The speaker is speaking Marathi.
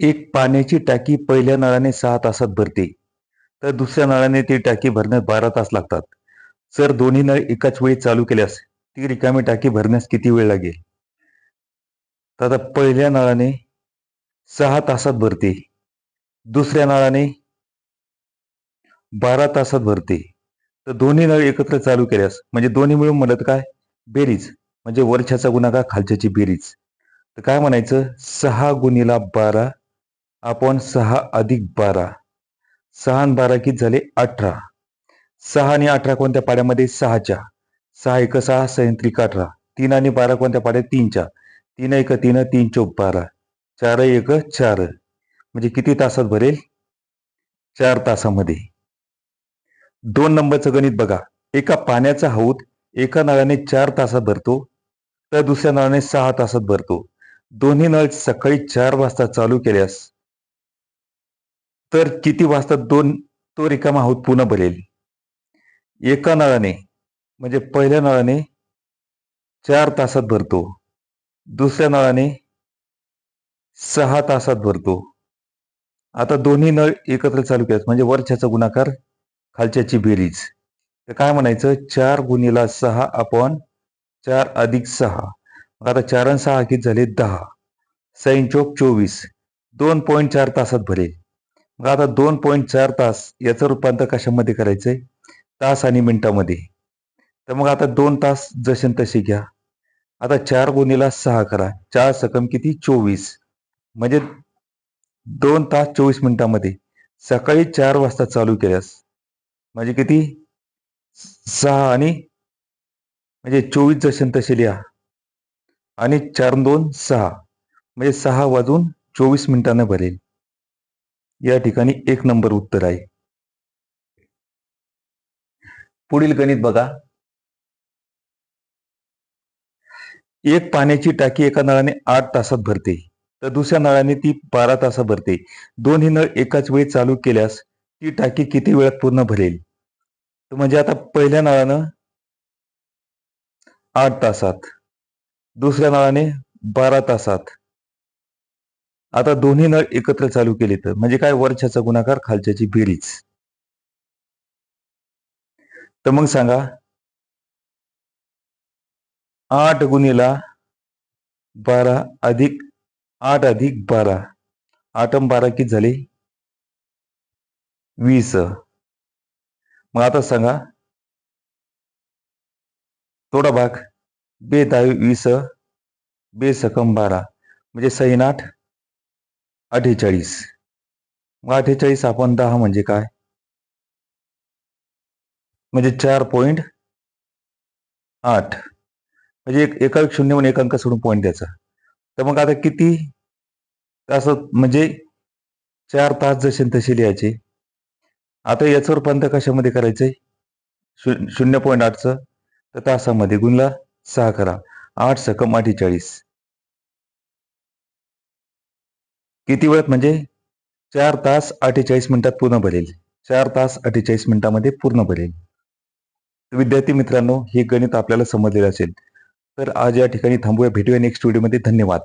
एक पाण्याची टाकी पहिल्या नळाने सहा तासात भरते. तर दुसऱ्या नळाने ती टाकी भरण्यास बारा तास लागतात. जर दोन्ही नळ एकाच वेळी चालू केल्यास ती रिकामी टाकी भरण्यास किती वेळ लागेल? तर आता पहिल्या नळाने सहा तासात भरते. दुसऱ्या नळाने बारा तासात भरते. तर दोन्ही नळ एकत्र चालू केल्यास म्हणजे दोन्ही मिळून म्हणत काय? बेरीज म्हणजे वरच्याचा गुणाकार खालच्याची बेरीज. तर काय म्हणायचं? सहा गुणीला बारा आपण सहा अधिक बारा. सहा आणि बारा की झाले? अठरा. सहा आणि अठरा कोणत्या पाड्यामध्ये? सहाच्या. सहा एक सहा सैंत्रिक अठरा. तीन आणि बारा कोणत्या पाड्यात? तीनच्या. तीन एक तीन तीन चौक बारा चार एक चार. म्हणजे किती तासात भरेल? चार तासामध्ये. दोन नंबरचं गणित बघा. एका पाण्याचा हौद एका नळाने चार तासात भरतो तर दुसऱ्या नळाने सहा तासात भरतो. दोन्ही नळ सकाळी चार वाजता चालू केल्यास तर किती वाजता दोन तो रिकामा हौद पुन्हा भरेल? एका नळाने म्हणजे पहिल्या नळाने चार तासात भरतो. दुसऱ्या नळाने सहा तासात भरतो. आता दोन्ही नळ एकत्र चालू केल्यास म्हणजे वरच्याचा गुणाकार खालच्याची बेरीज. तर काय म्हणायचं? चार गुणीला सहा आपण चार अधिक सहा. आता चार आणि सहा किती झाले? दहा. सैन चौक चोवीस. दोन पॉईंट चार तासात भरेल. मग आता दोन पॉईंट चार तास याचं रूपांतर कशामध्ये करायचं आहे तास आणि मिनिटामध्ये. तर मग आता दोन तास जसे तसे घ्या. आता चार गुणीला सहा करा. चार सकम किती? चोवीस. म्हणजे दोन तास चोवीस मिनिटामध्ये. सकाळी चार वाजता चालू केल्यास म्हणजे किती? सहा आणि म्हणजे चोवीस जसे तसे लिहा. आणि चार दोन सहा. म्हणजे सहा वाजून चोवीस मिनिटांना भरेल. या ठिकाणी एक नंबर उत्तर आहे. पुढील गणित बघा. एक पाण्याची टाकी एका नळाने आठ तासात भरते तर दुसऱ्या नळाने ती बारा तासात भरते. दोन्ही नळ एकाच वेळी चालू केल्यास ती टाकी किती वेळात पूर्ण भरेल? तर म्हणजे आता पहिल्या नळानं आठ तासात दुसऱ्या नळाने बारा तासात. आता दोन्ही नळ एकत्र चालू केले तर म्हणजे काय वरच्याचा गुणाकार खालच्याची बेरीज. तर मग सांगा. आठ गुणीला बारा अधिक आठ अधिक बारा. आठम बारा किती झाले? वीस. मग आता सांगा. थोडा भाग. बे दहा वीस बे सकम बारा. म्हणजे सैन आठ. अठ्ठेचाळीस. मग अठ्ठेचाळीस आपण दहा म्हणजे काय? म्हणजे चार पॉईंट आठ. म्हणजे एक एका शून्य म्हणून एक अंक सोडून पॉईंट द्यायचा. तर मग आता किती? तास म्हणजे चार तास जसे तसे लिहायचे. आता याचं रूपांतर कशामध्ये करायचंय? शून्य पॉईंट आठचं. तर तासामध्ये गुणला सहा करा. आठ सकम अठ्ठेचाळीस. किती वेळात म्हणजे? चार तास अठ्ठेचाळीस मिनिटात पूर्ण भरेल. चार तास अठ्ठेचाळीस मिनिटामध्ये पूर्ण भरेल. विद्यार्थी मित्रांनो हे गणित आपल्याला समजलेलं असेल. तर आज या ठिकाणी थांबूया. भेटूया नेक्स्ट व्हिडिओमध्ये धन्यवाद.